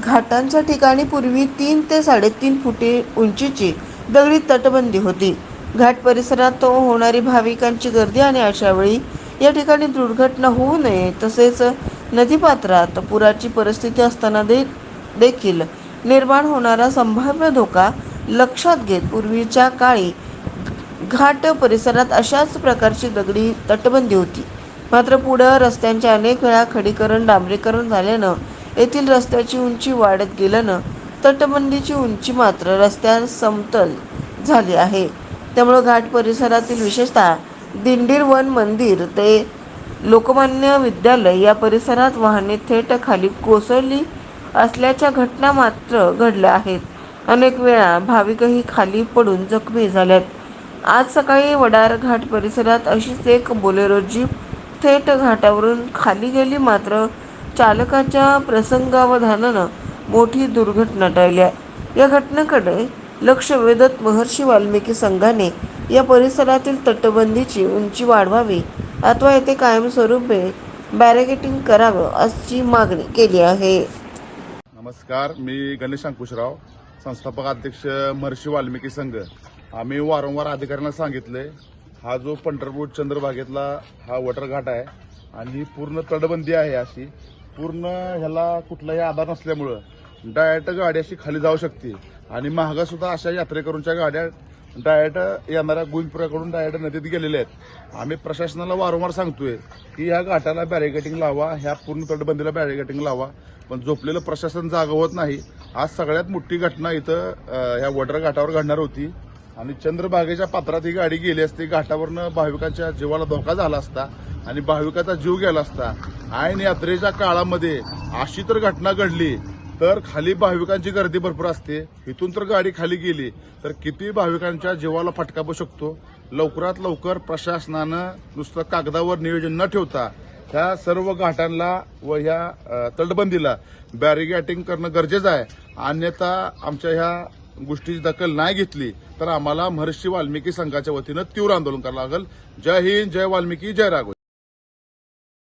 घाटांच्या ठिकाणी पूर्वी तीन ते साडेतीन फुटे उंचीची दगडी तटबंदी होती. घाट परिसरात होणारी भाविकांची गर्दी आणि अशावेळी या ठिकाणी दुर्घटना होऊ नये तसेच नदीपात्रात पुराची परिस्थिती असताना दे देखील निर्माण होणारा संभाव्य धोका लक्षात घेत पूर्वीच्या काळी घाट परिसरात अशाच प्रकारची दगडी तटबंदी होती. मात्र पुढं रस्त्यांचे अनेक वेळा खडीकरण डांबरीकरण झाल्यानं येथील रस्त्याची उंची वाढत गेल्यानं तटबंदीची उंची मात्र रस्त्यावर समतल झाली आहे. त्यामुळं घाट परिसरातील विशेषतः दिंडीर वन मंदिर ते लोकमान्य विद्यालय या परिसरात वाहने थेट खाली कोसळली असल्याच्या घटना मात्र घडल्या आहेत. अनेक वेळा भाविकही खाली पडून जखमी झाल्यात. आज सकाळी वडार घाट परिसरात अशीच एक बोलेरो जीप थेट घाटावरून खाली गेली मात्र चालकाच्या प्रसंगावधानानं मोठी दुर्घटना टळली आहे. या घटनेकडे लक्ष वेधत महर्षी वाल्मिकी संघाने या परिसरातील तटबंदीची उंची वाढवावी अथवा येथे कायमस्वरूपी बॅरिकेटिंग करावं अशी मागणी केली आहे नमस्कार मी गणेश अंकुशराव संस्थापक अध्यक्ष महर्षी वाल्मिकी संघ आम्ही वारंवार अधिकाऱ्यांना सांगितले हा जो पंढरपूर चंद्रभागेतला हा वॉटर घाट आहे आणि पूर्ण तटबंदी आहे अशी पूर्ण ह्याला कुठलाही आधार नसल्यामुळं डायरेक्ट गाडी अशी खाली जाऊ शकते. आणि महागा सुद्धा अशा यात्रेकरूंच्या गाड्या डायरेक्ट येणाऱ्या गुंजपुराकडून डायरेक्ट नदीत गेलेल्या आहेत. आम्ही प्रशासनाला वारंवार सांगतोय की ह्या घाटाला बॅरिकेटिंग लावा ह्या पूर्ण तटबंदीला बॅरिकेटिंग लावा. पण झोपलेलं प्रशासन जागा होत नाही. आज सगळ्यात मोठी घटना इथं ह्या वडर घाटावर घडणार होती. आणि चंद्रभागेच्या पात्रात ही गाडी गेली असती. घाटावरनं भाविकांच्या जीवाला धोका झाला असता. आणि भाविकाचा जीव गेला असता. ऐन यात्रेच्या काळामध्ये अशी तर घटना घडली तर खाली भाविकांची गर्दी भरपूर असते. इथून तर गाडी खाली गेली. तर किती भाविकांच्या जीवाला फटका बसू शकतो? लवकरात लवकर प्रशासनानं नुसतं कागदावर नियोजन न ठेवता ह्या सर्व घाटांना व ह्या तटबंदीला बॅरिगॅटिंग करणं गरजेचं आहे. अन्यथा आमच्या ह्या गोष्टीची दखल नाही घेतली तर आम्हाला महर्षी वाल्मिकी संघाच्या वतीनं तीव्र आंदोलन करावं लागेल. जय हिंद जय वाल्मिकी जय राघव.